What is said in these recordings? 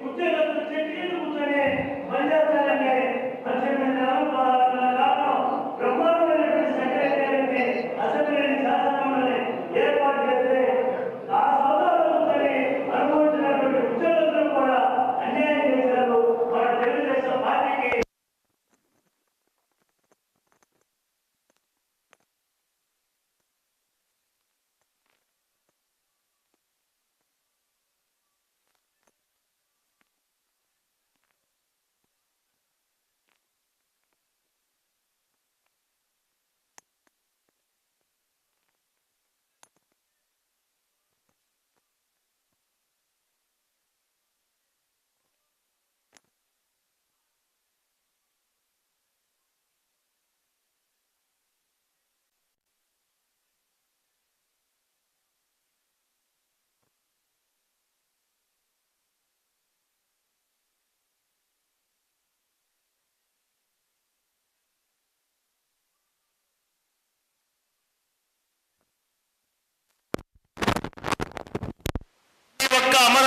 ಉದ್ಯೋಗದ ಚಟ್ಟಿ ಮುಂಚೆನೆ ಮಂಡ್ಯ ಸಾಲಕ್ಕೆ ಹನ್ನೆರಡು ಸಾವಿರ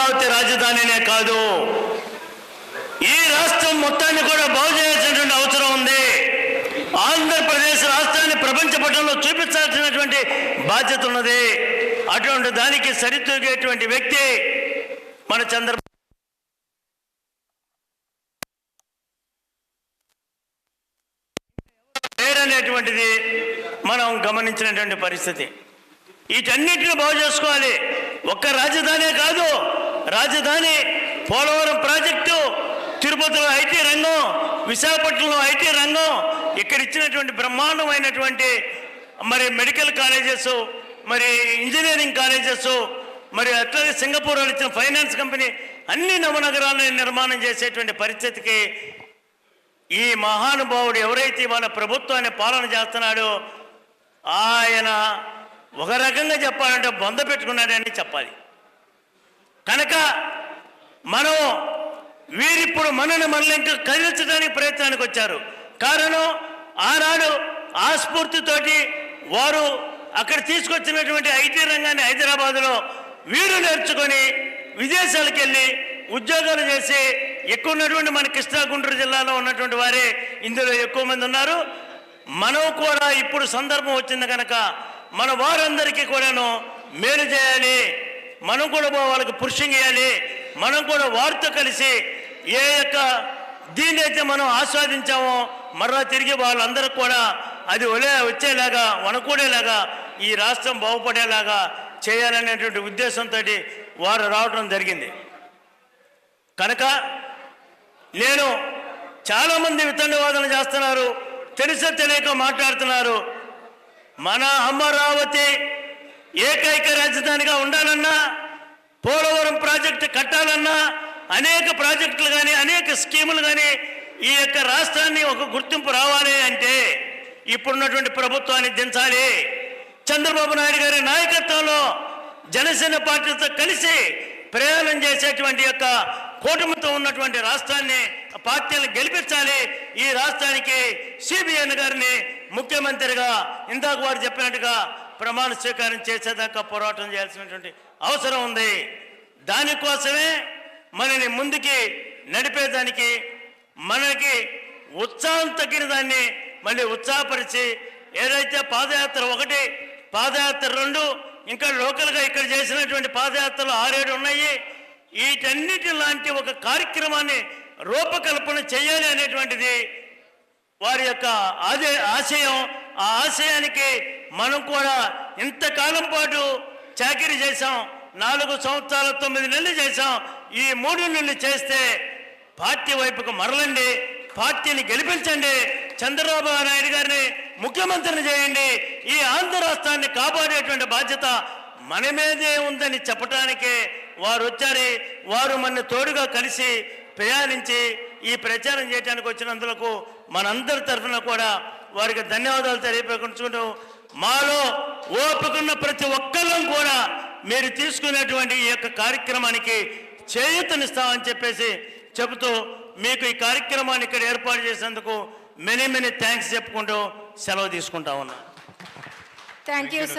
అమరావతి రాజధానినే కాదు. ఈ రాష్ట్రం మొత్తాన్ని కూడా బాగు చేయాల్సినటువంటి అవసరం ఉంది. ఆంధ్రప్రదేశ్ రాష్ట్రాన్ని ప్రపంచ పటంలో చూపించాల్సినటువంటి బాధ్యత ఉన్నది. అటువంటి దానికి సరితూగేటువంటి వ్యక్తి మన చంద్ర లేరనేటువంటిది మనం గమనించినటువంటి పరిస్థితి. వీటన్నిటిని బాగు చేసుకోవాలి. ఒక్క రాజధానే కాదు. రాజధాని పోలవరం ప్రాజెక్టు తిరుపతిలో ఐటీ రంగం విశాఖపట్నంలో ఐటీ రంగం ఇక్కడ ఇచ్చినటువంటి బ్రహ్మాండమైనటువంటి మరి మెడికల్ కాలేజెస్ మరి ఇంజనీరింగ్ కాలేజెస్ మరి అట్లాగే సింగపూర్ వాళ్ళు ఇచ్చిన ఫైనాన్స్ కంపెనీ అన్ని నవనగరాలను నిర్మాణం చేసేటువంటి పరిస్థితికి ఈ మహానుభావుడు ఎవరైతే వాళ్ళ ప్రభుత్వాన్ని పాలన చేస్తున్నాడో ఆయన ఒక రకంగా చెప్పాలంటే బొంద పెట్టుకున్నాడని చెప్పాలి. కనుక మనం వీరిప్పుడు మనను మనల్ని ఇంకా కదిలించడానికి ప్రయత్నానికి వచ్చారు. కారణం ఆనాడు ఆ స్ఫూర్తితోటి వారు అక్కడ తీసుకొచ్చినటువంటి ఐటీ రంగాన్ని హైదరాబాద్లో వీరు నేర్చుకొని విదేశాలకు వెళ్ళి ఉద్యోగాలు చేసి ఎక్కువ ఉన్నటువంటి మన కృష్ణా గుంటూరు జిల్లాలో ఉన్నటువంటి వారే ఇందులో ఎక్కువ మంది ఉన్నారు. మనం కూడా ఇప్పుడు సందర్భం వచ్చింది కనుక మన వారందరికీ కూడాను మేలు చేయాలి. మనం కూడా వాళ్ళకి పురుషం చేయాలి మనం కూడా వారితో కలిసి ఏ యొక్క దీన్నైతే మనం ఆస్వాదించామో మరలా తిరిగి వాళ్ళందరూ కూడా అది ఒలే వచ్చేలాగా వనకూడేలాగా ఈ రాష్ట్రం బాగుపడేలాగా చేయాలనేటువంటి ఉద్దేశంతో వారు రావడం జరిగింది. కనుక నేను చాలామంది వితండవాదన చేస్తున్నారు తెలిసే తెలియక మాట్లాడుతున్నారు. మన అమరావతి ఏకైక రాజధానిగా ఉండాలన్నా పోలవరం ప్రాజెక్టు కట్టాలన్నా అనేక ప్రాజెక్టులు కానీ అనేక స్కీములు కానీ ఈ యొక్క రాష్ట్రాన్ని ఒక గుర్తింపు రావాలి అంటే ఇప్పుడున్నటువంటి ప్రభుత్వాన్ని దించాలి. చంద్రబాబు నాయుడు గారి నాయకత్వంలో జనసేన పార్టీతో కలిసి ప్రయాణం చేసేటువంటి యొక్క కూటమితో ఉన్నటువంటి రాష్ట్రాన్ని పార్టీలను గెలిపించాలి. ఈ రాష్ట్రానికి సిబిఎన్ గారిని ముఖ్యమంత్రిగా ఇందాక వారు చెప్పినట్టుగా ప్రమాణ స్వీకారం చేసేదాకా పోరాటం చేయాల్సినటువంటి అవసరం ఉంది. దానికోసమే మనని ముందుకి నడిపేదానికి మనకి ఉత్సాహం తగ్గిన దాన్ని మళ్ళీ ఉత్సాహపరిచి ఏదైతే పాదయాత్ర ఒకటి పాదయాత్ర రెండు ఇంకా లోకల్గా ఇక్కడ చేసినటువంటి పాదయాత్రలు ఆరేడు ఉన్నాయి. వీటన్నిటి లాంటి ఒక కార్యక్రమాన్ని రూపకల్పన చేయాలి అనేటువంటిది వారి యొక్క ఆదే ఆశయం ఆ ఆశయానికి మనం కూడా ఇంతకాలం పాటు చాకరీ చేశాం. నాలుగు సంవత్సరాల తొమ్మిది నెలలు చేశాం. ఈ మూడు నెలలు చేస్తే పార్టీ వైపుకు మరలండి. పార్టీని గెలిపించండి. చంద్రబాబు నాయుడు గారిని ముఖ్యమంత్రిని చేయండి. ఈ ఆంధ్ర రాష్ట్రాన్ని కాపాడేటువంటి బాధ్యత మన మీదే ఉందని చెప్పటానికే వారు వచ్చారు. వారు మన తోడుగా కలిసి ప్రయాణించి ఈ ప్రచారం చేయడానికి వచ్చినందులకు మనందరి తరఫున కూడా వారికి ధన్యవాదాలు తెలియపరుచుకుంటూ మాలో ఓపుకున్న ప్రతి ఒక్కళ్ళం కూడా మీరు తీసుకునేటువంటి ఈ యొక్క కార్యక్రమానికి చేయూతనిస్తామని చెప్పేసి చెబుతూ మీకు ఈ కార్యక్రమాన్ని ఇక్కడ ఏర్పాటు చేసినందుకు మెనీ మెనీ థ్యాంక్స్ చెప్పుకుంటూ సెలవు తీసుకుంటా ఉన్నా థ్యాంక్ యూ సార్